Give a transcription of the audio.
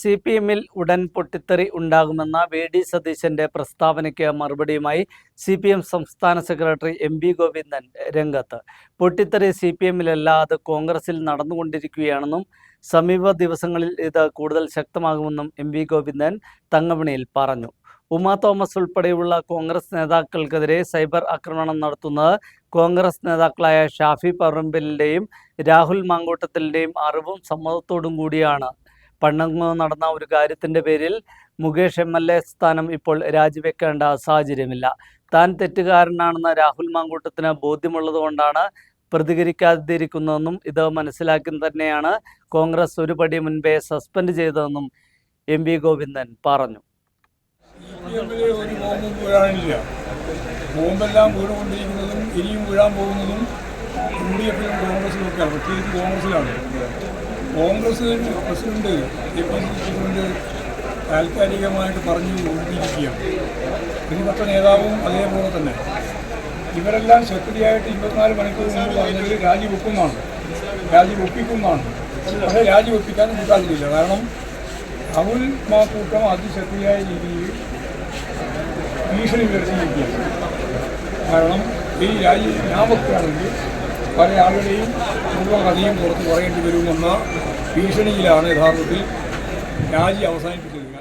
C P എമ്മിൽ ഉടൻ പൊട്ടിത്തെറി ഉണ്ടാകുമെന്ന വി ഡി സതീശന്റെ പ്രസ്താവനയ്ക്ക് മറുപടിയുമായി സി പി എം സംസ്ഥാന സെക്രട്ടറി എം വി ഗോവിന്ദൻ രംഗത്ത്. പൊട്ടിത്തെറി സി പി എമ്മിലല്ല അത് കോൺഗ്രസിൽ നടന്നുകൊണ്ടിരിക്കുകയാണെന്നും സമീപ ദിവസങ്ങളിൽ ഇത് കൂടുതൽ ശക്തമാകുമെന്നും എം വി ഗോവിന്ദൻ തങ്കമണിയിൽ പറഞ്ഞു. ഉമാ തോമസ് ഉൾപ്പെടെയുള്ള കോൺഗ്രസ് നേതാക്കൾക്കെതിരെ സൈബർ ആക്രമണം നടത്തുന്നത് കോൺഗ്രസ് നേതാക്കളായ ഷാഫി പറമ്പിലിന്റെയും രാഹുൽ മാങ്കോട്ടത്തിന്റെയും അറിവും സമ്മതത്തോടും കൂടിയാണ്. പണ്ടങ്ങ് നടന്ന ഒരു കാര്യത്തിന്റെ പേരിൽ മുകേഷ് എം എൽ എ സ്ഥാനം ഇപ്പോൾ രാജിവെക്കേണ്ട സാഹചര്യമില്ല. താൻ തെറ്റുകാരനാണെന്ന് രാഹുൽ മാങ്കൂട്ടത്തിന് ബോധ്യമുള്ളതുകൊണ്ടാണ് പ്രതികരിക്കാതിരിക്കുന്നതെന്നും ഇത് മനസ്സിലാക്കി തന്നെയാണ് കോൺഗ്രസ് ഒരു പടി മുൻപേ സസ്പെൻഡ് ചെയ്തതെന്നും എം വി ഗോവിന്ദൻ പറഞ്ഞു. ഇനിയും വീഴാൻ പോകുന്നതും യു കോൺഗ്രസിലാണ്. കോൺഗ്രസ് പ്രസിഡന്റ് സി പ്രസിഡന്റ് താൽക്കാലികമായിട്ട് പറഞ്ഞു കൊണ്ടിരിക്കുകയാണ് പ്രതിപക്ഷ നേതാവും അതേപോലെ തന്നെ. ഇവരെല്ലാം ശക്തിയായിട്ട് ഇരുപത്തിനാല് മണിക്കൂർ മുമ്പ് പറഞ്ഞത് രാജിവെക്കുന്നതാണ് രാജിവെപ്പിക്കുന്നതാണ് പക്ഷേ രാജിവെപ്പിക്കാൻ കൂട്ടാക്കുന്നില്ല കാരണം രാഹുൽ മാക്കൂട്ടം അതിശക്തിയായ രീതിയിൽ ഭീഷണി ഉയർത്തിയിരിക്കുകയാണ്. കാരണം ഈ രാജി ഞാൻ വെക്കുകയാണെങ്കിൽ പല ആളുകളെയും മുഴുവൻ കഥയും പുറത്ത് പറയേണ്ടി വരുമെന്ന ഭീഷണിയിലാണ് യഥാർത്ഥത്തിൽ രാജി അവസാനിപ്പിച്ചത്.